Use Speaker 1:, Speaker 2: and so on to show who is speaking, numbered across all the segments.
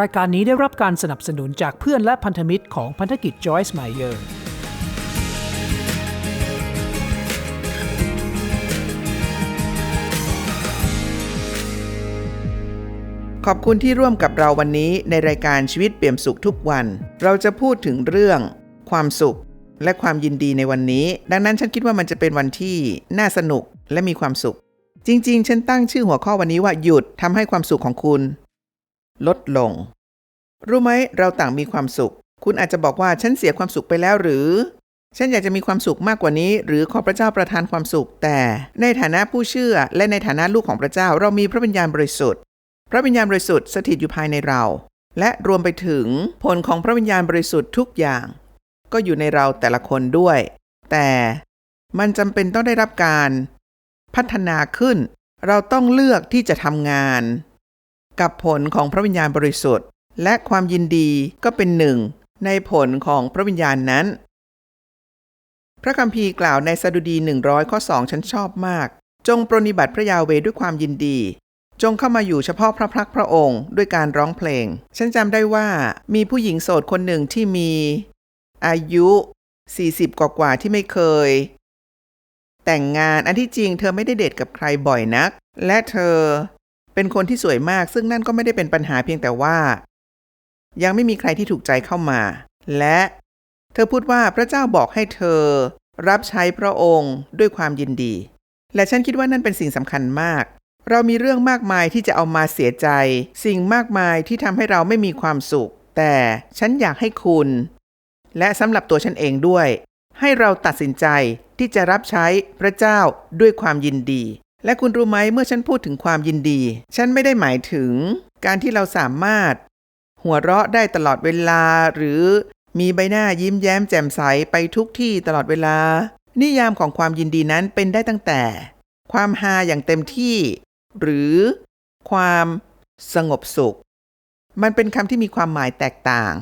Speaker 1: รายการนี้ได้รับการสนับสนุนจากเพื่อนและพันธมิตรของพันธกิจ Joyce Meyer
Speaker 2: ขอบคุณที่ร่วมกับเราวันนี้ในรายการชีวิตเปี่ยมสุขทุกวัน เราจะพูดถึงเรื่องความสุขและความยินดีในวันนี้ ดังนั้นฉันคิดว่ามันจะเป็นวันที่น่าสนุกและมีความสุข จริง ๆ ฉันตั้งชื่อหัวข้อวันนี้ว่าหยุดทำให้ความสุขของคุณ ลดลง รู้ไหมเราต่างมีความสุข คุณอาจจะบอกว่าฉันเสียความสุขไปแล้วหรือ ฉันอยากจะมีความสุขมากกว่านี้ หรือขอพระเจ้าประทานความสุข แต่ในฐานะผู้เชื่อและในฐานะลูกของพระเจ้าเรามีพระวิญญาณบริสุทธิ์ พระวิญญาณบริสุทธิ์สถิตอยู่ภายในเรา และรวมไปถึงผลของพระวิญญาณบริสุทธิ์ทุกอย่าง ก็อยู่ในเราแต่ละคนด้วย แต่มันจำเป็นต้องได้รับการพัฒนาขึ้น เราต้องเลือกที่จะทำงาน กับผลของพระวิญญาณบริสุทธิ์ และความยินดีก็เป็นหนึ่ง ในผลของพระวิญญาณนั้น พระคัมภีร์กล่าวในสดุดี 100 ข้อ 2 ฉันชอบมาก จงปรนิบัติพระยาเวด้วยความยินดี จงเข้ามาอยู่เฉพาะพระพักพระองค์ด้วยการร้องเพลง ฉันจำได้ว่ามีผู้หญิงโสดคนหนึ่งที่มี อายุ 40 กว่าๆที่ไม่เคย แต่งงานอันที่จริงเธอไม่ได้เดทกับใครบ่อยนัก และเธอ เป็นคนที่สวยมาก ซึ่งนั่นก็ไม่ได้เป็นปัญหาเพียงแต่ว่า ยังไม่มีใครที่ถูกใจเข้ามา และเธอพูดว่าพระเจ้าบอกให้เธอ รับใช้พระองค์ด้วยความยินดี และฉันคิดว่านั่นเป็นสิ่งสำคัญมาก เรามีเรื่องมากมายที่จะเอามาเสียใจ สิ่งมากมายที่ทำให้เราไม่มีความสุข แต่ฉันอยากให้คุณ และสำหรับตัวฉันเองด้วย ให้เราตัดสินใจที่จะรับใช้พระเจ้าด้วยความยินดี และคุณรู้ไหมเมื่อฉันพูดถึงความยินดี ฉันไม่ได้หมายถึงการที่เราสามารถ หัวเราะได้ตลอดเวลา หรือมีใบหน้ายิ้มแย้มแจ่มใสไปทุกที่ตลอดเวลา นิยามของความยินดีนั้นเป็นได้ตั้งแต่ ความฮาอย่างเต็มที่ หรือความสงบสุข มันเป็นคำที่มีความหมายแตกต่าง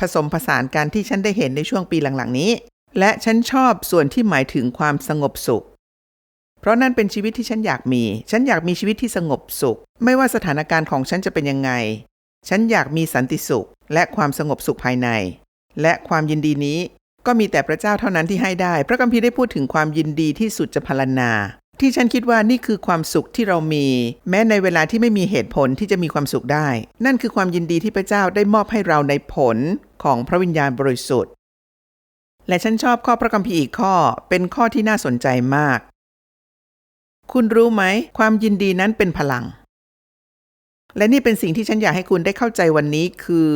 Speaker 2: ผสมผสานกันที่ฉันได้เห็นในช่วงปีหลังๆนี้ และฉันชอบส่วนที่หมายถึงความสงบสุข เพราะนั่นเป็นชีวิตที่ฉันอยากมี ฉันอยากมีชีวิตที่สงบสุข ไม่ว่าสถานการณ์ของฉันจะเป็นยังไง ฉันอยากมีสันติสุข และความสงบสุขภายใน และความยินดีนี้ ก็มีแต่พระเจ้าเท่านั้นที่ให้ได้ พระคัมภีร์ได้พูดถึงความยินดีที่สุดจะพรรณนา ที่ฉันคิดว่านี่คือความสุขที่เรามี แม้ในเวลาที่ไม่มีเหตุผลที่จะมีความสุขได้ นั่นคือความยินดีที่พระเจ้าได้มอบให้เราในผลของพระวิญญาณบริสุทธิ์ และฉันชอบข้อพระคัมภีร์อีกข้อ เป็นข้อที่น่าสนใจมาก คุณรู้ไหม ความยินดีนั้นเป็นพลัง และนี่เป็นสิ่งที่ฉันอยากให้คุณได้เข้าใจวันนี้คือ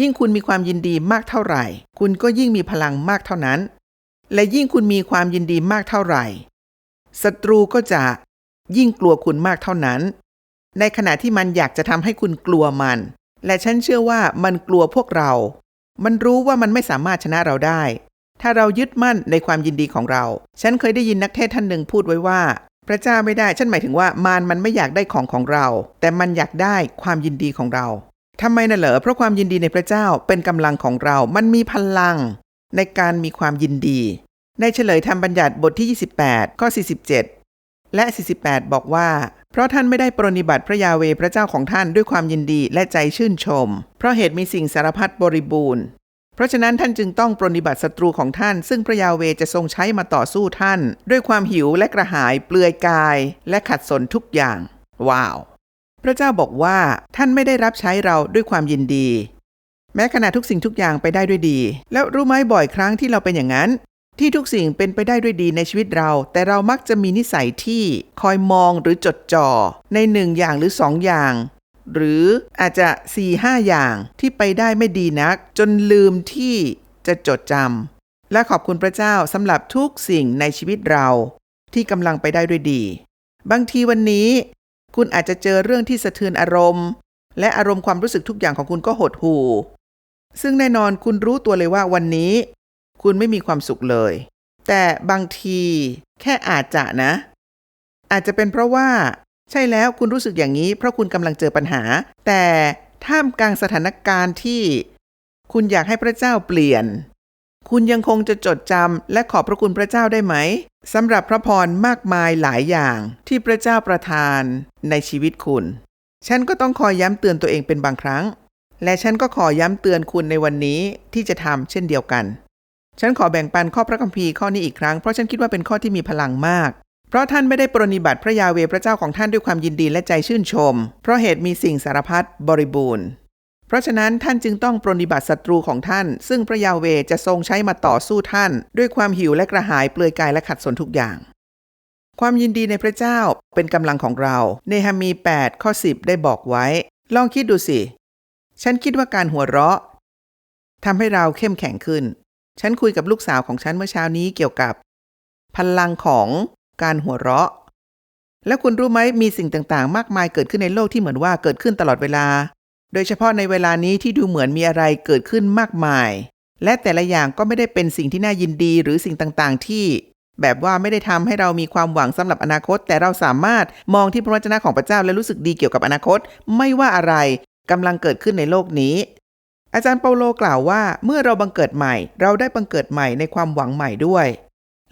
Speaker 2: ยิ่งคุณมีความยินดีมากเท่าไหร่ คุณก็ยิ่งมีพลังมากเท่านั้น และยิ่งคุณมีความยินดีมากเท่าไหร่ศัตรูก็จะยิ่งกลัวคุณมากเท่านั้น ในขณะที่มันอยากจะทำให้คุณกลัวมัน และฉันเชื่อว่ามันกลัวพวกเรา มันรู้ว่ามันไม่สามารถชนะเราได้ ถ้าเรายึดมั่นในความยินดีของเรา ฉันเคยได้ยินนักเทศท่านหนึ่งพูดไว้ว่า พระเจ้าไม่ได้ ฉันหมายถึงว่ามารมันไม่อยากได้ของของเรา แต่มันอยากได้ความยินดีของเราทำไมน่ะเหรอเพราะความยินดีในพระเจ้าเป็นกำลังของเรา มันมีพลัง ในการมีความยินดี ในเฉลยธรรมบัญญัติบทที่ 28 ข้อ 47 และ 48 บอกว่า เพราะท่านไม่ได้ปรนนิบัติพระยาเวพระเจ้าของท่านด้วยความยินดีและใจชื่นชม เพราะเหตุมีสิ่งสารพัดบริบูรณ์ เพราะฉะนั้นท่านจึงต้องปรนนิบัติศัตรูของท่าน ซึ่งพระยาเวจะทรงใช้มาต่อสู้ท่าน ด้วยความหิวและกระหายเปลือยกาย และขัดสนทุกอย่าง ว้าว พระเจ้าบอกว่าท่านไม่ได้รับใช้เราด้วยความยินดี แม้ขณะทุกสิ่งทุกอย่างไปได้ด้วยดี แล้วรู้ไหมบ่อยครั้งที่เราเป็นอย่างนั้น ที่ทุกสิ่งเป็นไปได้ด้วยดีในชีวิตเรา แต่เรามักจะมีนิสัยที่คอยมองหรือจดจ่อในหนึ่งอย่างหรือสองอย่าง หรืออาจจะ4ี่ห้าอย่างที่ไปได้ไม่ดีนัก จนลืมที่จะจดจำและขอบคุณพระเจ้าสำหรับทุกสิ่งในชีวิตเราที่กำลังไปได้ด้วยดี บางทีวันนี้ คุณอาจจะเจอเรื่องที่สะเทือนอารมณ์ และอารมณ์ความรู้สึกทุกอย่างของคุณก็หดหู่ ซึ่งแน่นอนคุณรู้ตัวเลยว่าวันนี้ คุณไม่มีความสุขเลย แต่บางทีแค่อาจจะนะ อาจจะเป็นเพราะว่า ใช่แล้วคุณรู้สึกอย่างนี้ เพราะคุณกำลังเจอปัญหา แต่ท่ามกลางสถานการณ์ที่ คุณอยากให้พระเจ้าเปลี่ยน คุณยังคงจะจดจำและขอบพระคุณพระเจ้าได้ไหมสำหรับพระพรมากมายหลายอย่างที่พระเจ้าประทานในชีวิตคุณ ฉันก็ต้องคอยย้ำเตือนตัวเองเป็นบางครั้ง และฉันก็ขอย้ำเตือนคุณในวันนี้ที่จะทำเช่นเดียวกัน ฉันขอแบ่งปันข้อพระคัมภีร์ข้อนี้อีกครั้งเพราะฉันคิดว่าเป็นข้อที่มีพลังมาก เพราะท่านไม่ได้ปรนนิบัติพระยาเวพระเจ้าของท่านด้วยความยินดีและใจชื่นชม เพราะเหตุมีสิ่งสารพัดบริบูรณ์ เพราะฉะนั้นท่านจึงต้องปรนนิบัติศัตรูของท่าน ซึ่งพระยาเวจะทรงใช้มาต่อสู้ท่าน ด้วยความหิวและกระหายเปลือยกายและขัดสนทุกอย่าง ความยินดีในพระเจ้าเป็นกำลังของเรา เนหะมี 8 ข้อ 10 ได้บอกไว้ ลองคิดดูสิ ฉันคิดว่าการหัวเราะทำให้เราเข้มแข็งขึ้น ฉันคุยกับลูกสาวของฉันเมื่อเช้านี้เกี่ยวกับ พลังของ การหัวเราะ และคุณรู้ไหมมีสิ่งต่างๆ มากมายเกิดขึ้นในโลกที่เหมือนว่าเกิดขึ้นตลอดเวลา โดยเฉพาะในเวลานี้ที่ดูเหมือนมีอะไรเกิดขึ้นมากมาย และแต่ละอย่างก็ไม่ได้เป็นสิ่งที่น่ายินดีหรือสิ่งต่างๆ ที่ แบบว่าไม่ได้ทำให้เรามีความหวังสำหรับอนาคต แต่เราสามารถมองที่พระวจนะของพระเจ้าและรู้สึกดีเกี่ยวกับอนาคต ไม่ว่าอะไรกำลังเกิดขึ้นในโลกนี้อาจารย์เปาโลกล่าวว่าเมื่อเราบังเกิดใหม่ เราได้บังเกิดใหม่ในความหวังใหม่ด้วย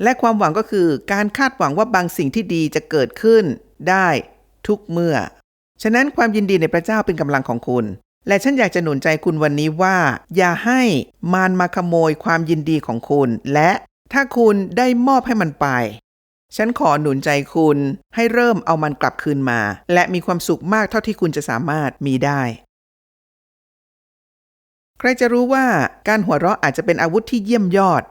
Speaker 2: และความหวังก็คือการคาดหวังว่าบางสิ่งที่ดีจะเกิดขึ้นได้ทุกเมื่อ ฉะนั้นความยินดีในพระเจ้าเป็นกำลังของคุณ และฉันอยากจะหนุนใจคุณวันนี้ว่า อย่าให้มารมาขโมยความยินดีของคุณ และถ้าคุณได้มอบให้มันไป ฉันขอหนุนใจคุณให้เริ่มเอามันกลับคืนมา และมีความสุขมากเท่าที่คุณจะสามารถมีได้ ใครจะรู้ว่าการหัวเราะอาจจะเป็นอาวุธที่เยี่ยมยอด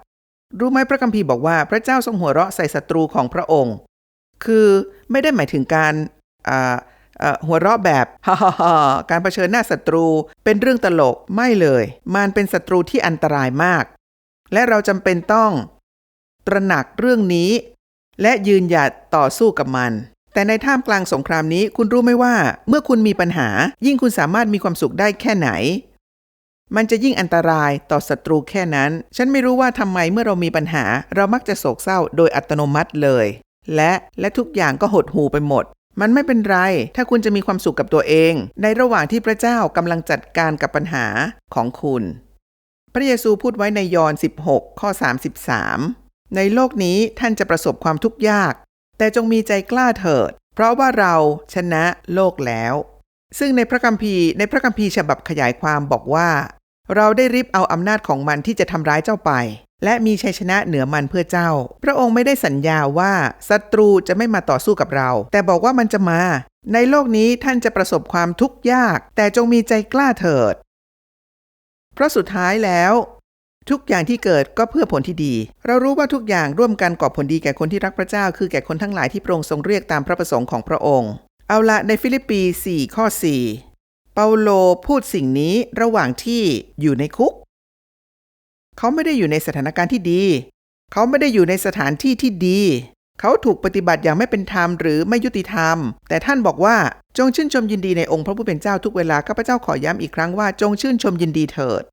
Speaker 2: รู้ไหมพระคัมภีร์บอกว่าพระเจ้าทรงหัวเราะใส่ศัตรูของพระองค์ คือไม่ได้หมายถึงการหัวเราะแบบฮ่าฮ่าการเผชิญหน้าศัตรูเป็นเรื่องตลกไม่เลย มันเป็นศัตรูที่อันตรายมาก และเราจำเป็นต้อง ตระหนักเรื่องนี้ และยืนหยัดต่อสู้กับมัน แต่ในท่ามกลางสงครามนี้คุณรู้ไหมว่า เมื่อคุณมีปัญหา ยิ่งคุณสามารถมีความสุขได้แค่ไหน มันจะยิ่งอันตรายต่อศัตรูแค่นั้น ฉันไม่รู้ว่าทำไมเมื่อเรามีปัญหา เรามักจะโศกเศร้าโดยอัตโนมัติเลย และและทุกอย่างก็หดหูไปหมด มันไม่เป็นไร ถ้าคุณจะมีความสุขกับตัวเอง ในระหว่างที่พระเจ้ากำลังจัดการกับปัญหาของคุณ พระเยซูพูดไว้ในยอห์น16 ข้อ 33 ในโลกนี้ท่านจะประสบความทุกข์ยาก แต่จงมีใจกล้าเถิด เพราะว่าเราชนะโลกแล้วซึ่งในพระคัมภีร์ในพระคัมภีร์ฉบับขยายความบอกว่า เราได้ริบเอาอำนาจของมันที่จะทำร้ายเจ้าไป และมีชัยชนะเหนือมันเพื่อเจ้า พระองค์ไม่ได้สัญญาว่าศัตรูจะไม่มาต่อสู้กับเรา แต่บอกว่ามันจะมา ในโลกนี้ท่านจะประสบความทุกข์ยาก แต่จงมีใจกล้าเถิด เพราะสุดท้ายแล้ว ทุกอย่างที่เกิดก็เพื่อผลที่ดี เรารู้ว่าทุกอย่างร่วมกันก่อผลดีแก่คนที่รักพระเจ้า คือแก่คนทั้งหลายที่พระองค์ทรงเรียกตามพระประสงค์ของพระองค์ เอาละในฟิลิปปี 4 ข้อ 4 เปาโลพูดสิ่งนี้ระหว่างที่อยู่ในคุก เขาไม่ได้อยู่ในสถานการณ์ที่ดี เขาไม่ได้อยู่ในสถานที่ที่ดี เขาถูกปฏิบัติอย่างไม่เป็นธรรมหรือไม่ยุติธรรม แต่ท่านบอกว่าจงชื่นชมยินดีในองค์พระผู้เป็นเจ้าทุกเวลาข้าพเจ้าขอย้ำอีกครั้งว่าจงชื่นชมยินดีเถิด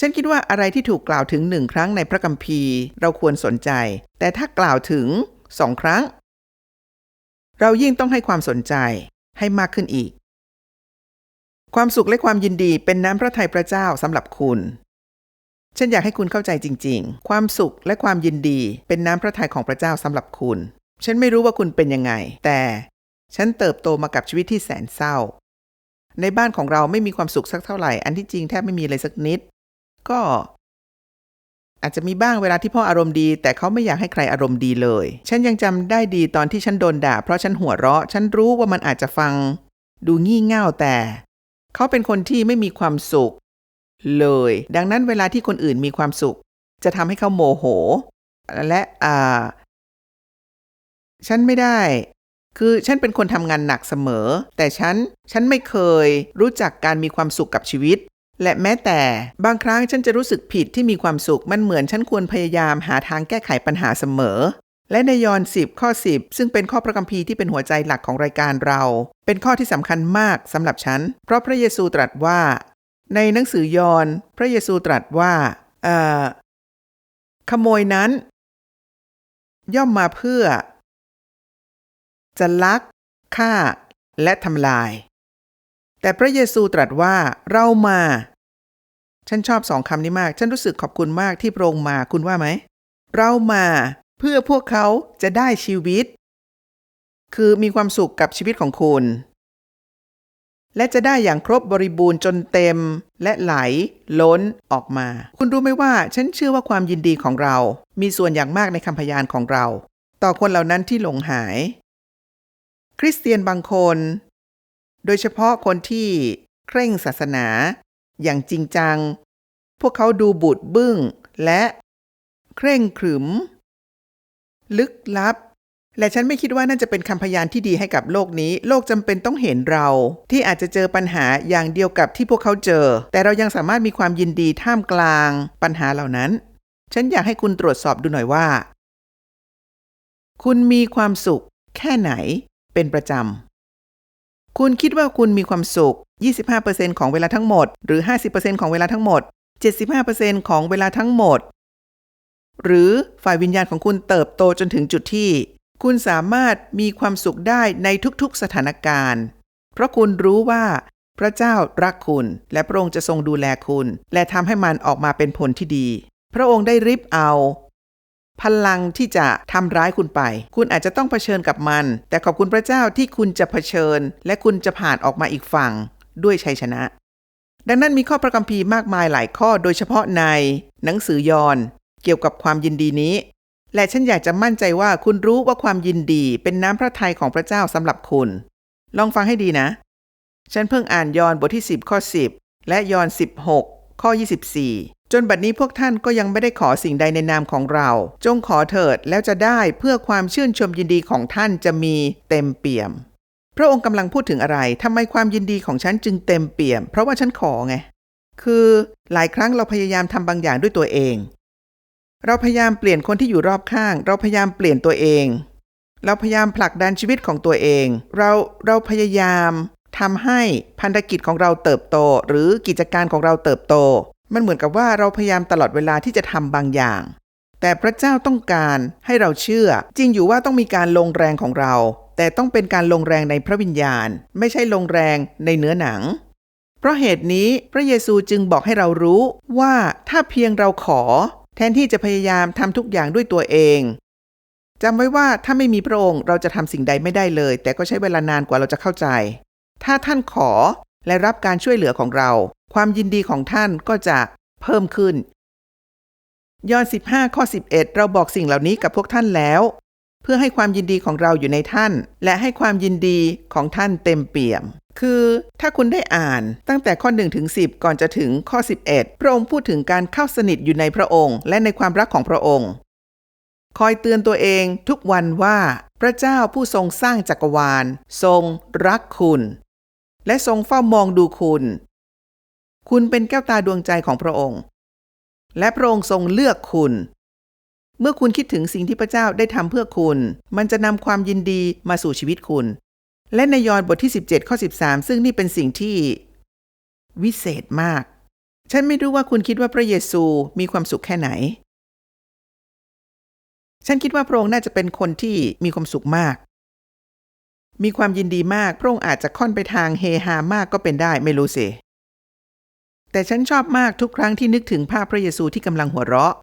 Speaker 2: ฉันคิดว่าอะไรที่ถูกกล่าวถึงหนึ่งครั้งในพระคัมภีร์ เราควรสนใจ แต่ถ้ากล่าวถึงสองครั้ง เรายิ่งต้องให้ความสนใจให้มากขึ้นอีก ความสุขและความยินดีเป็นน้ำพระทัยพระเจ้าสำหรับคุณ ฉันอยากให้คุณเข้าใจจริง ๆ ความสุขและความยินดีเป็นน้ำพระทัยของพระเจ้าสำหรับคุณ ฉันไม่รู้ว่าคุณเป็นยังไง แต่ฉันเติบโตมากับชีวิตที่แสนเศร้า ในบ้านของเราไม่มีความสุขสักเท่าไหร่ อันที่จริงแทบไม่มีเลยสักนิด ก็ อาจจะมีบ้างเวลาที่พ่ออารมณ์ดี แต่เขาไม่อยากให้ใครอารมณ์ดีเลย ฉันยังจำได้ดีตอนที่ฉันโดนด่า เพราะฉันหัวเราะ ฉันรู้ว่ามันอาจจะฟัง ดูงี่เง่าแต่ เขาเป็นคนที่ไม่มีความสุข เลย ดังนั้นเวลาที่คนอื่นมีความสุข จะทำให้เขาโมโห และอ่า ฉันไม่ได้ คือฉันเป็นคนทำงานหนักเสมอ แต่ฉัน ฉันไม่เคยรู้จักการมีความสุขกับชีวิต และแม้แต่บางครั้งฉันจะรู้สึกผิดที่มีความสุข มันเหมือนฉันควรพยายามหาทางแก้ไขปัญหาเสมอ และในยอห์น10 ข้อ 10 ซึ่งเป็นข้อพระคัมภีร์ที่เป็นหัวใจหลักของรายการเรา เป็นข้อที่สำคัญมากสำหรับฉัน เพราะพระเยซูตรัสว่า ในหนังสือยอห์นพระเยซูตรัสว่าเอ่อขโมยนั้น ย่อมมาเพื่อ จะลักฆ่า และทำลาย แต่พระเยซูตรัสว่าเรามา ฉันชอบสองคำนี้มาก ฉันรู้สึกขอบคุณมากที่พระองค์มาคุณว่าไหม เรามา เพื่อพวกเขาจะได้ชีวิต คือมีความสุขกับชีวิตของคุณ และจะได้อย่างครบบริบูรณ์จนเต็มและไหล ล้นออกมา คุณรู้ไหมว่า ฉันเชื่อว่าความยินดีของเรา มีส่วนอย่างมากในคำพยานของเรา ต่อคนเหล่านั้นที่หลงหาย คริสเตียนบางคน โดยเฉพาะคนที่เคร่งศาสนา อย่างจริงจัง พวกเขาดูบูดบึ้งและเคร่งขรึม ลึกลับ และฉันไม่คิดว่านั่นจะเป็นคำพยานที่ดีให้กับโลกนี้ โลกจำเป็นต้องเห็นเรา ที่อาจจะเจอปัญหาอย่างเดียวกับที่พวกเขาเจอ แต่เรายังสามารถมีความยินดีท่ามกลางปัญหาเหล่านั้น ฉันอยากให้คุณตรวจสอบดูหน่อยว่า คุณมีความสุข แค่ไหน เป็นประจำคุณคิดว่าคุณมีความสุข 25%ของเวลาทั้งหมด หรือ 50%ของเวลาทั้งหมด75%ของเวลาทั้งหมด หรือฝ่ายวิญญาณของคุณเติบโตจนถึงจุดที่ คุณสามารถมีความสุขได้ในทุกๆสถานการณ์ เพราะคุณรู้ว่า พระเจ้ารักคุณ และพระองค์จะทรงดูแลคุณ และทำให้มันออกมาเป็นผลที่ดี พระองค์ได้ริบเอา พลังที่จะทำร้ายคุณไป คุณอาจจะต้องเผชิญกับมัน แต่ขอบคุณพระเจ้าที่คุณจะเผชิญ และคุณจะผ่านออกมาอีกฝั่ง ด้วยชัยชนะดังนั้นมีข้อพระคัมภีร์มากมายหลายข้อโดยเฉพาะใน หนังสือยอห์น เกี่ยวกับความยินดีนี้ และฉันอยากจะมั่นใจว่าคุณรู้ว่าความยินดีเป็นน้ำพระทัยของพระเจ้าสำหรับคุณ ลองฟังให้ดีนะ ฉันเพิ่งอ่านยอห์นบทที่ 10 ข้อ 10 และยอห์น16 ข้อ 24 จนบัดนี้พวกท่านก็ยังไม่ได้ขอสิ่งใดในนามของเรา จงขอเถิดแล้วจะได้เพื่อความชื่นชมยินดีของท่านจะมีเต็มเปี่ยม พระองค์กำลังพูดถึงอะไรทำไมความยินดีของฉันจึงเต็มเปี่ยม เพราะว่าฉันขอไงคือหลายครั้งเราพยายามทำบางอย่างด้วยตัวเอง เราพยายามเปลี่ยนคนที่อยู่รอบข้าง เราพยายามเปลี่ยนตัวเอง เราพยายามผลักดันชีวิตของตัวเอง เราเราพยายามทำให้พันธกิจของเราเติบโต หรือกิจการของเราเติบโต มันเหมือนกับว่าเราพยายามตลอดเวลาที่จะทำบางอย่าง แต่พระเจ้าต้องการให้เราเชื่อ จริงอยู่ว่าต้องมีการลงแรงของเรา แต่ต้องเป็นการลงแรงในพระวิญญาณ ไม่ใช่ลงแรงในเนื้อหนัง เพราะเหตุนี้พระเยซูจึงบอกให้เรารู้ว่าถ้าเพียงเราขอ แทนที่จะพยายามทำทุกอย่างด้วยตัวเองจำไว้ว่าถ้าไม่มีพระองค์เราจะทำสิ่งใดไม่ได้เลย แต่ก็ใช้เวลานานกว่าเราจะเข้าใจ ถ้าท่านขอและรับการช่วยเหลือของเรา ความยินดีของท่านก็จะเพิ่มขึ้นยอห์น15 ข้อ 11 เราบอกสิ่งเหล่านี้กับพวกท่านแล้ว เพื่อให้ความยินดีของเราอยู่ในท่าน และให้ความยินดีของท่านเต็มเปี่ยม คือถ้าคุณได้อ่านตั้งแต่ข้อ1ถึง10 ก่อนจะถึงข้อ 11 พระองค์พูดถึงการเข้าสนิทอยู่ในพระองค์ และในความรักของพระองค์ คอยเตือนตัวเองทุกวันว่า พระเจ้าผู้ทรงสร้างจักรวาล ทรงรักคุณ และทรงเฝ้ามองดูคุณ คุณเป็นแก้วตาดวงใจของพระองค์ และพระองค์ทรงเลือกคุณ เมื่อคุณคิดถึงสิ่งที่พระเจ้าได้ทำเพื่อคุณ มันจะนำความยินดีมาสู่ชีวิตคุณ และในยอห์นบทที่ 17 ข้อ 13 ซึ่งนี่เป็นสิ่งที่วิเศษมาก ฉันไม่รู้ว่าคุณคิดว่าพระเยซูมีความสุขแค่ไหน ฉันคิดว่าพระองค์น่าจะเป็นคนที่มีความสุขมาก มีความยินดีมาก พระองค์อาจจะค่อนไปทางเฮฮามากก็เป็นได้ไม่รู้สิ แต่ฉันชอบมากทุกครั้งที่นึกถึงภาพพระเยซูที่กำลังหัวเราะ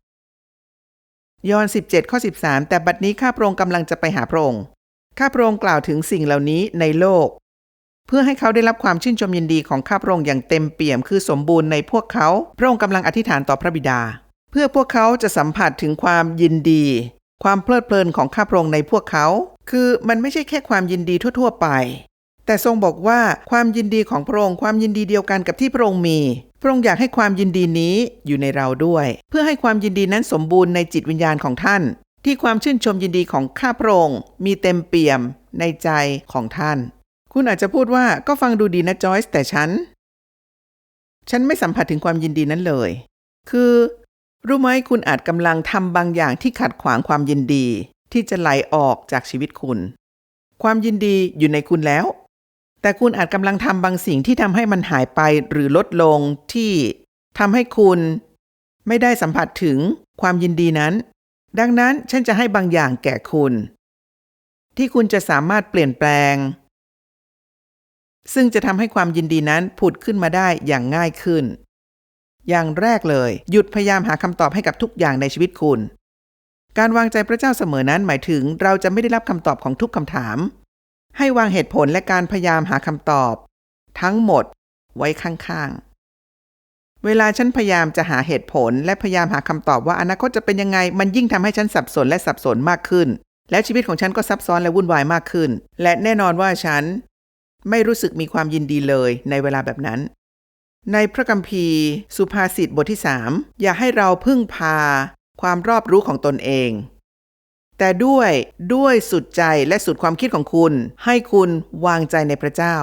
Speaker 2: ยอห์น17 ข้อ 13 แต่บัดนี้ข้าพระองค์กำลังจะไปหาพระองค์ ข้าพระองค์กล่าวถึงสิ่งเหล่านี้ในโลก เพื่อให้เขาได้รับความชื่นชมยินดีของข้าพระองค์อย่างเต็มเปี่ยมคือสมบูรณ์ในพวกเขา พระองค์กำลังอธิษฐานต่อพระบิดา เพื่อพวกเขาจะสัมผัสถึงความยินดี ความเพลิดเพลินของข้าพระองค์ในพวกเขา คือมันไม่ใช่แค่ความยินดีทั่ว ๆ ไป แต่ทรงบอกว่าความยินดีของพระองค์ความยินดีเดียวกันกับที่พระองค์มี พระองค์อยากให้ความยินดีนี้อยู่ในเราด้วย เพื่อให้ความยินดีนั้นสมบูรณ์ในจิตวิญญาณของท่าน ที่ความชื่นชมยินดีของข้าพระองค์มีเต็มเปี่ยมในใจของท่าน คุณอาจจะพูดว่าก็ฟังดูดีนะจอยส์แต่ฉัน ฉันไม่สัมผัสถึงความยินดีนั้นเลย คือ รู้ไหมคุณอาจกำลังทำบางอย่างที่ขัดขวางความยินดี ที่จะไหลออกจากชีวิตคุณ ความยินดีอยู่ในคุณแล้ว แต่คุณอาจกำลังทำบางสิ่งที่ทำให้มันหายไปหรือลดลงที่ทำให้คุณ ไม่ได้สัมผัสถึงความยินดีนั้น ดังนั้นฉันจะให้บางอย่างแก่คุณ ที่คุณจะสามารถเปลี่ยนแปลง ซึ่งจะทำให้ความยินดีนั้นผุดขึ้นมาได้อย่างง่ายขึ้น อย่างแรกเลย หยุดพยายามหาคำตอบให้กับทุกอย่างในชีวิตคุณ การวางใจพระเจ้าเสมอนั้นหมายถึงเราจะไม่ได้รับคำตอบของทุกคำถาม ให้วางเหตุผลและการพยายามหาคำตอบ ทั้งหมดไว้ข้างๆ เวลาฉันพยายามจะหาเหตุผล และพยายามหาคำตอบว่าอนาคตจะเป็นยังไง มันยิ่งทำให้ฉันสับสนและสับสนมากขึ้น แล้วชีวิตของฉันก็ซับซ้อนและวุ่นวายมากขึ้น และแน่นอนว่าฉัน ไม่รู้สึกมีความยินดีเลยในเวลาแบบนั้น ในพระคัมภีร์ สุภาษิตบทที่สามอย่าให้เราพึ่งพา ความรอบรู้ของตนเอง แต่ด้วยด้วยสุดใจและสุดความคิดของคุณ ให้คุณวางใจในพระเจ้า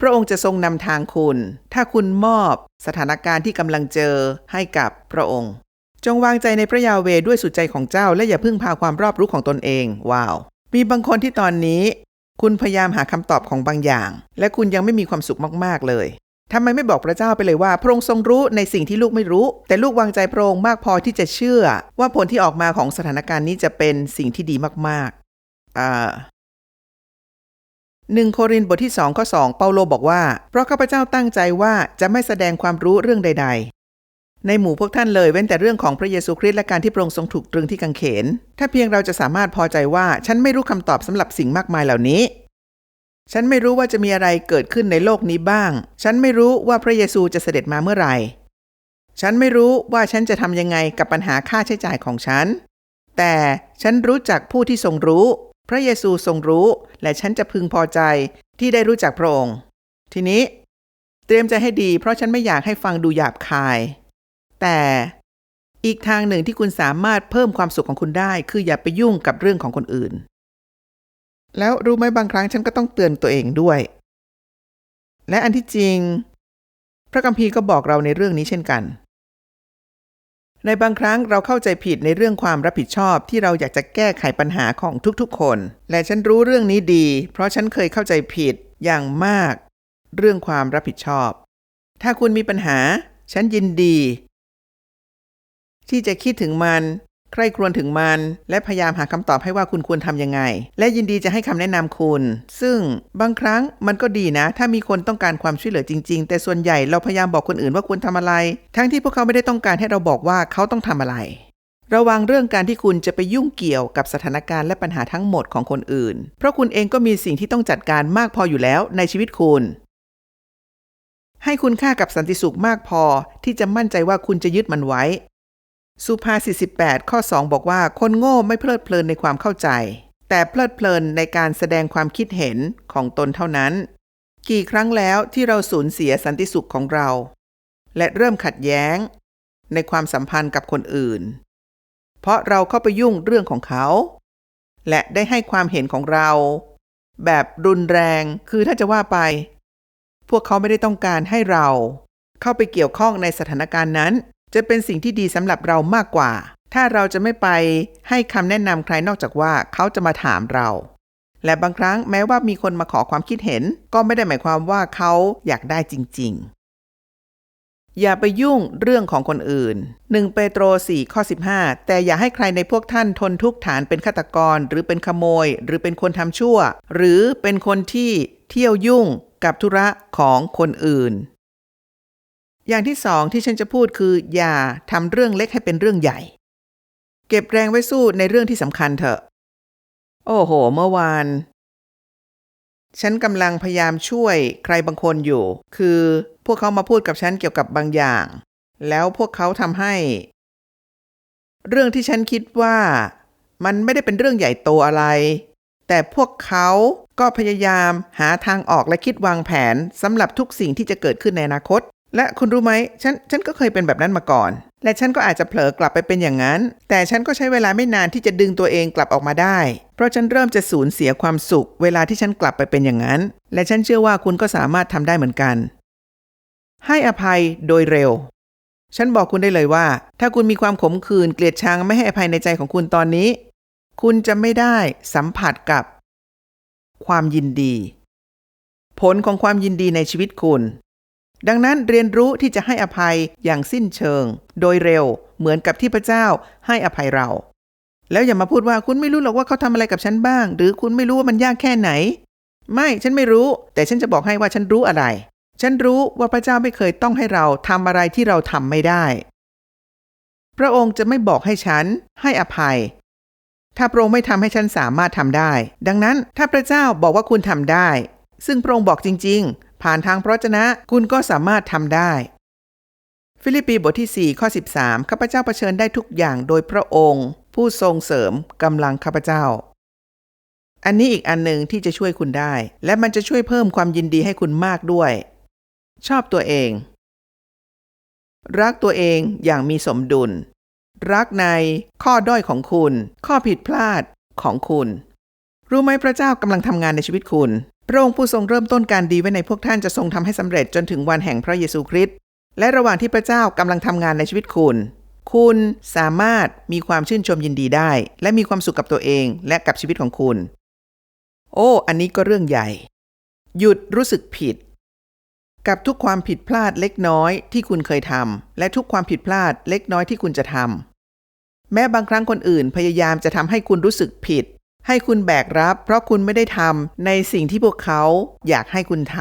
Speaker 2: พระองค์จะทรงนำทางคุณ ถ้าคุณมอบสถานการณ์ที่กำลังเจอให้กับพระองค์ จงวางใจในพระยาเวด้วยสุดใจของเจ้า และอย่าพึ่งพาความรอบรู้ของตนเอง ว้าว มีบางคนที่ตอนนี้ คุณพยายามหาคำตอบของบางอย่าง และคุณยังไม่มีความสุขมากๆเลยทำไมไม่บอกพระเจ้าไปเลยว่า พระองค์ทรงรู้ในสิ่งที่ลูกไม่รู้ แต่ลูกวางใจพระองค์มากพอที่จะเชื่อ ว่าผลที่ออกมาของสถานการณ์นี้จะเป็นสิ่งที่ดีมากๆอ่า หนึ่งโครินธ์บทที่2ข้อ2เปาโลบอกว่า เพราะข้าพเจ้าตั้งใจว่าจะไม่แสดงความรู้เรื่องใด ๆ ในหมู่พวกท่านเลยเว้นแต่เรื่องของพระเยซูคริสต์และการที่พระองค์ทรงถูกตรึงที่กางเขน ถ้าเพียงเราจะสามารถพอใจว่าฉันไม่รู้คำตอบสำหรับสิ่งมากมายเหล่านี้ ฉันไม่รู้ว่าจะมีอะไรเกิดขึ้นในโลกนี้บ้าง ฉันไม่รู้ว่าพระเยซูจะเสด็จมาเมื่อไหร่ ฉันไม่รู้ว่าฉันจะทำยังไงกับปัญหาค่าใช้จ่ายของฉัน แต่ฉันรู้จักผู้ที่ทรงรู้ พระเยซูทรงรู้ และฉันจะพึงพอใจที่ได้รู้จักพระองค์ ทีนี้ เตรียมใจให้ดีเพราะฉันไม่อยากให้ฟังดูหยาบคาย แต่อีกทางหนึ่งที่คุณสามารถเพิ่มความสุขของคุณได้ คืออย่าไปยุ่งกับเรื่องของคนอื่น แล้วรู้ไหมบางครั้งฉันก็ต้องเตือนตัวเองด้วย และอันที่จริง พระคัมภีร์ก็บอกเราในเรื่องนี้เช่นกัน ในบางครั้งเราเข้าใจผิดในเรื่องความรับผิดชอบที่เราอยากจะแก้ไขปัญหาของทุกๆคน และฉันรู้เรื่องนี้ดี เพราะฉันเคยเข้าใจผิดอย่างมาก เรื่องความรับผิดชอบ ถ้าคุณมีปัญหา ฉันยินดี ที่จะคิดถึงมัน ใคร่ครวญถึงมัน และพยายามหาคำตอบให้ว่าคุณควรทำยังไง และยินดีจะให้คำแนะนำคุณ ซึ่งบางครั้งมันก็ดีนะ ถ้ามีคนต้องการความช่วยเหลือจริง ๆ แต่ส่วนใหญ่เราพยายามบอกคนอื่นว่าควรทำอะไร ทั้งที่พวกเขาไม่ได้ต้องการให้เราบอกว่าเขาต้องทำอะไร ระวังเรื่องการที่คุณจะไปยุ่งเกี่ยวกับสถานการณ์และปัญหาทั้งหมดของคนอื่น เพราะคุณเองก็มีสิ่งที่ต้องจัดการมากพออยู่แล้วในชีวิตคุณให้คุณค่ากับสันติสุขมากพอที่จะมั่นใจว่าคุณจะยึดมันไว้ สุภาษิต18 ข้อ 2 บอกว่า คนโง่ไม่เพลิดเพลินในความเข้าใจ แต่เพลิดเพลินในการแสดงความคิดเห็นของตนเท่านั้น กี่ครั้งแล้วที่เราสูญเสียสันติสุขของเรา และเริ่มขัดแย้ง ในความสัมพันธ์กับคนอื่น เพราะเราเข้าไปยุ่งเรื่องของเขา และได้ให้ความเห็นของเรา แบบรุนแรงคือถ้าจะว่าไป พวกเขาไม่ได้ต้องการให้เรา เข้าไปเกี่ยวข้องในสถานการณ์นั้น จะเป็นสิ่งที่ดีสำหรับเรามากกว่า ถ้าเราจะไม่ไปให้คำแนะนำใครนอกจากว่าเขาจะมาถามเรา และบางครั้งแม้ว่ามีคนมาขอความคิดเห็น ก็ไม่ได้หมายความว่าเขาอยากได้จริง ๆ อย่าไปยุ่งเรื่องของคนอื่น 1 เปโตร4ข้อ15 แต่อย่าให้ใครในพวกท่านทนทุกข์ฐานเป็นฆาตกร หรือเป็นขโมย หรือเป็นคนทำชั่ว หรือเป็นคนที่เที่ยวยุ่งกับธุระของคนอื่น อย่างที่สองที่ฉันจะพูดคืออย่าทำเรื่องเล็กให้เป็นเรื่องใหญ่ เก็บแรงไว้สู้ในเรื่องที่สำคัญเถอะ โอ้โห เมื่อวาน ฉันกำลังพยายามช่วยใครบางคนอยู่ คือพวกเขามาพูดกับฉันเกี่ยวกับบางอย่าง แล้วพวกเขาทำให้ เรื่องที่ฉันคิดว่ามันไม่ได้เป็นเรื่องใหญ่โตอะไร แต่พวกเขาก็พยายามหาทางออกและคิดวางแผนสำหรับทุกสิ่งที่จะเกิดขึ้นในอนาคต และคุณรู้ไหมฉันฉันก็เคยเป็นแบบนั้นมาก่อน และฉันก็อาจจะเผลอกลับไปเป็นอย่างนั้น แต่ฉันก็ใช้เวลาไม่นานที่จะดึงตัวเองกลับออกมาได้ เพราะฉันเริ่มจะสูญเสียความสุข เวลาที่ฉันกลับไปเป็นอย่างนั้น และฉันเชื่อว่าคุณก็สามารถทำได้เหมือนกัน ให้อภัยโดยเร็ว ฉันบอกคุณได้เลยว่า ถ้าคุณมีความขมขื่นเกลียดชังไม่ให้อภัยในใจของคุณตอนนี้ คุณจะไม่ได้สัมผัสกับ ความยินดี ผลของความยินดีในชีวิตคุณ ดังนั้นเรียนรู้ที่จะให้อภัยอย่างสิ้นเชิง โดยเร็วเหมือนกับที่พระเจ้าให้อภัยเรา แล้วอย่ามาพูดว่าคุณไม่รู้หรอกว่าเขาทำอะไรกับฉันบ้าง หรือคุณไม่รู้ว่ามันยากแค่ไหน ไม่ฉันไม่รู้ แต่ฉันจะบอกให้ว่าฉันรู้อะไร ฉันรู้ว่าพระเจ้าไม่เคยต้องให้เราทำอะไรที่เราทำไม่ได้ พระองค์จะไม่บอกให้ฉันให้อภัย ถ้าพระองค์ไม่ทำให้ฉันสามารถทำได้ ดังนั้นถ้าพระเจ้าบอกว่าคุณทำได้ ซึ่งพระองค์บอกจริง ๆ ผ่านทางพระวจนะคุณก็สามารถทำได้ ฟิลิปปีบทที่ 4 ข้อ 13 ข้าพเจ้าเผชิญได้ทุกอย่างโดยพระองค์ ผู้ทรงเสริมกำลังข้าพเจ้า อันนี้อีกอันหนึ่งที่จะช่วยคุณได้ และมันจะช่วยเพิ่มความยินดีให้คุณมากด้วย ชอบตัวเอง รักตัวเองอย่างมีสมดุล รักในข้อด้อยของคุณ ข้อผิดพลาดของคุณ รู้ไหมพระเจ้ากำลังทำงานในชีวิตคุณ พระองค์ผู้ทรงเริ่มต้นการดีไว้ในพวกท่านจะทรงทำให้สำเร็จจนถึงวันแห่งพระเยซูคริสต์และระหว่างที่พระเจ้ากำลังทำงานในชีวิตคุณ คุณสามารถมีความชื่นชมยินดีได้ และมีความสุขกับตัวเองและกับชีวิตของคุณ โอ้ อันนี้ก็เรื่องใหญ่ หยุดรู้สึกผิด กับทุกความผิดพลาดเล็กน้อยที่คุณเคยทำและทุกความผิดพลาดเล็กน้อยที่คุณจะทำแม้บางครั้งคนอื่นพยายามจะทำให้คุณรู้สึกผิด ให้คุณแบกรับ เพราะคุณไม่ได้ทำในสิ่งที่พวกเขาอยากให้คุณท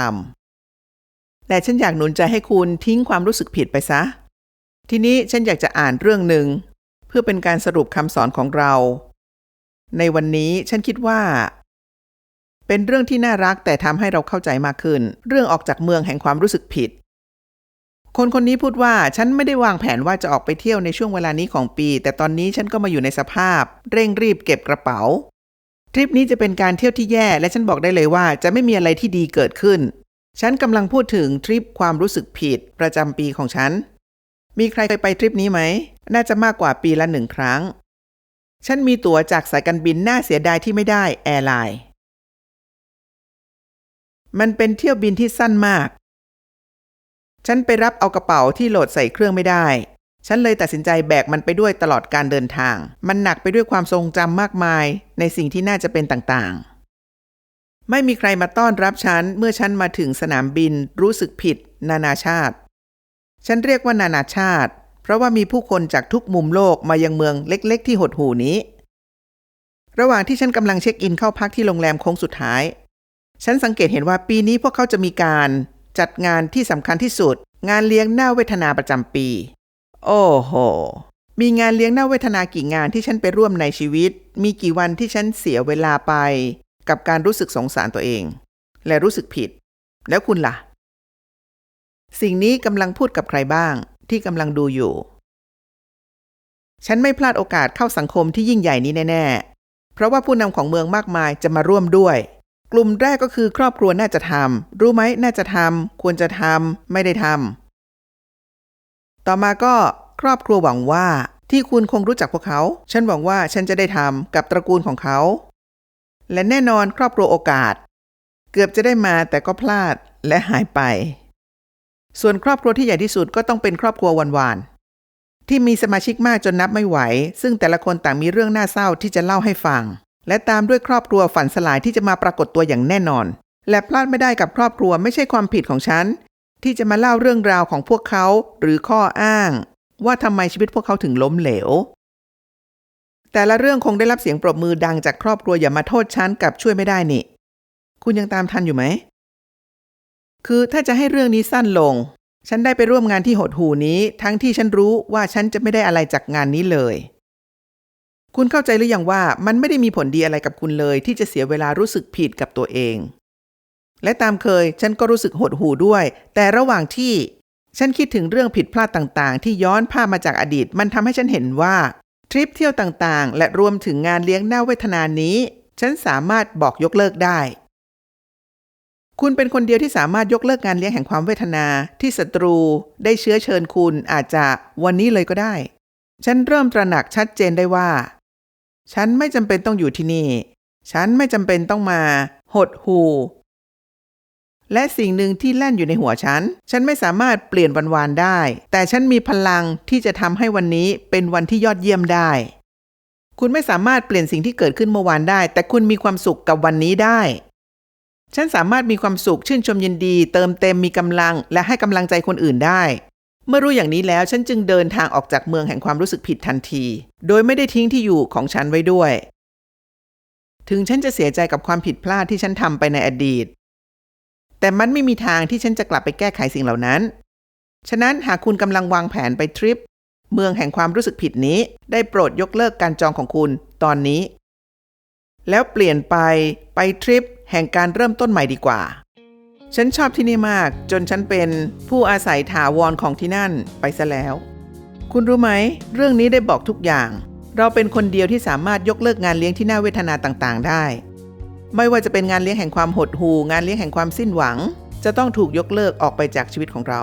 Speaker 2: ำแต่ฉันอยากหนุนใจให้คุณทิ้งความรู้สึกผิดไปซะ ทีนี้ฉันอยากจะอ่านเรื่องหนึ่ง เพื่อเป็นการสรุปคำสอนของเรา ในวันนี้ฉันคิดว่า เป็นเรื่องที่น่ารักแต่ทำให้เราเข้าใจมากขึ้น เรื่องออกจากเมืองแห่งความรู้สึกผิดคนคนนี้พูดว่าฉันไม่ได้วางแผนว่าจะออกไปเที่ยวในช่วงเวลานี้ของปี แต่ตอนนี้ฉันก็มาอยู่ในสภาพ เร่งรีบเก็บกระเป๋า ทริปนี้จะเป็นการเที่ยวที่แย่และฉันบอกได้เลยว่าจะไม่มีอะไรที่ดีเกิดขึ้น ฉันกำลังพูดถึงทริปความรู้สึกผิดประจำปีของฉัน มีใครเคยไปทริปนี้ไหม น่าจะมากกว่าปีละหนึ่งครั้ง ฉันมีตั๋วจากสายการบินน่าเสียดายที่ไม่ได้แอร์ไลน์ มันเป็นเที่ยวบินที่สั้นมาก ฉันไปรับเอากระเป๋าที่โหลดใส่เครื่องไม่ได้ ฉันเลยตัดสินใจแบกมันไปด้วยตลอดการเดินทาง มันหนักไปด้วยความทรงจำมากมาย ในสิ่งที่น่าจะเป็นต่างๆ ไม่มีใครมาต้อนรับฉัน เมื่อฉันมาถึงสนามบิน รู้สึกผิด นานาชาติ ฉันเรียกว่านานาชาติ เพราะว่ามีผู้คนจากทุกมุมโลกมายังเมืองเล็ก ๆ ที่หดหูนี้ ระหว่างที่ฉันกำลังเช็คอินเข้าพักที่โรงแรมโค้งสุดท้าย ฉันสังเกตเห็นว่าปีนี้พวกเขาจะมีการ จัดงานที่สำคัญที่สุด งานเลี้ยงหน้าเวทนาประจำปี โอ้โห มีงานเลี้ยงหน้าเวทนากี่งานที่ฉันไปร่วมในชีวิต มีกี่วันที่ฉันเสียเวลาไป กับการรู้สึกสงสารตัวเอง และรู้สึกผิด แล้วคุณล่ะ สิ่งนี้กำลังพูดกับใครบ้างที่กำลังดูอยู่ ฉันไม่พลาดโอกาสเข้าสังคมที่ยิ่งใหญ่นี้แน่ๆ เพราะว่าผู้นำของเมืองมากมายจะมาร่วมด้วย กลุ่มแรกก็คือครอบครัวน่าจะทำรู้ไหมน่าจะทำควรจะทำไม่ได้ทำ ต่อมาก็ครอบครัวหวังว่า ที่คุณคงรู้จักพวกเขา ฉันหวังว่าฉันจะได้ทำกับตระกูลของเขา และแน่นอนครอบครัวโอกาส เกือบจะได้มาแต่ก็พลาดและหายไป ส่วนครอบครัวที่ใหญ่ที่สุดก็ต้องเป็นครอบครัววันวานที่มีสมาชิกมากจนนับไม่ไหว ซึ่งแต่ละคนต่างมีเรื่องน่าเศร้าที่จะเล่าให้ฟัง และตามด้วยครอบครัวฝันสลายที่จะมาปรากฏตัวอย่างแน่นอน และพลาดไม่ได้กับครอบครัวไม่ใช่ความผิดของฉัน ที่จะมาเล่าเรื่องราวของพวกเขาหรือข้ออ้าง ว่าทำไมชีวิตพวกเขาถึงล้มเหลว แต่ละเรื่องคงได้รับเสียงปรบมือดังจากครอบครัวอย่ามาโทษฉันกับช่วยไม่ได้นี่ คุณยังตามทันอยู่ไหม คือถ้าจะให้เรื่องนี้สั้นลง ฉันได้ไปร่วมงานที่หดหูนี้ ทั้งที่ฉันรู้ว่าฉันจะไม่ได้อะไรจากงานนี้เลย คุณเข้าใจหรือยังว่ามันไม่ได้มีผลดีอะไรกับคุณเลย ที่จะเสียเวลารู้สึกผิดกับตัวเอง และตามเคยฉันก็รู้สึกหดหูด้วย แต่ระหว่างที่ ฉันคิดถึงเรื่องผิดพลาดต่างๆ ที่ย้อนภาพมาจากอดีตมันทำให้ฉันเห็นว่า ทริปเที่ยวต่างๆ และรวมถึงงานเลี้ยงหน้าเวทนานี้ ฉันสามารถบอกยกเลิกได้ คุณเป็นคนเดียวที่สามารถยกเลิกงานเลี้ยงแห่งความเวทนาที่ศัตรู ได้เชื้อเชิญคุณอาจจะวันนี้เลยก็ได้ ฉันเริ่มตระหนักชัดเจนได้ว่า ฉันไม่จำเป็นต้องอยู่ที่นี่ ฉันไม่จำเป็นต้องมา หดหู และสิ่งหนึ่งที่แล่นอยู่ในหัวฉัน ฉันไม่สามารถเปลี่ยนวันวานได้ แต่ฉันมีพลังที่จะทำให้วันนี้เป็นวันที่ยอดเยี่ยมได้ คุณไม่สามารถเปลี่ยนสิ่งที่เกิดขึ้นเมื่อวานได้ แต่คุณมีความสุขกับวันนี้ได้ ฉันสามารถมีความสุขชื่นชมยินดี เติมเต็มมีกำลัง และให้กำลังใจคนอื่นได้ เมื่อรู้อย่างนี้แล้วฉันจึงเดินทางออกจากเมืองแห่งความรู้สึกผิดทันที โดยไม่ได้ทิ้งที่อยู่ของฉันไว้ด้วย ถึงฉันจะเสียใจกับความผิดพลาดที่ฉันทำไปในอดีต แต่มันไม่มีทางที่ฉันจะกลับไปแก้ไขสิ่งเหล่านั้น ฉะนั้นหากคุณกำลังวางแผนไปทริป เมืองแห่งความรู้สึกผิดนี้ ได้โปรดยกเลิกการจองของคุณตอนนี้ แล้วเปลี่ยนไปไปทริปแห่งการเริ่มต้นใหม่ดีกว่า ฉันชอบที่นี่มากจนฉันเป็นผู้อาศัยถาวรของที่นั่นไปซะแล้ว คุณรู้ไหม เรื่องนี้ได้บอกทุกอย่าง เราเป็นคนเดียวที่สามารถยกเลิกงานเลี้ยงที่น่าเวทนาต่างๆ ได้ ไม่ว่าจะเป็นงานเลี้ยงแห่งความหดหู่งานเลี้ยงแห่งความสิ้นหวัง จะต้องถูกยกเลิกออกไปจากชีวิตของเรา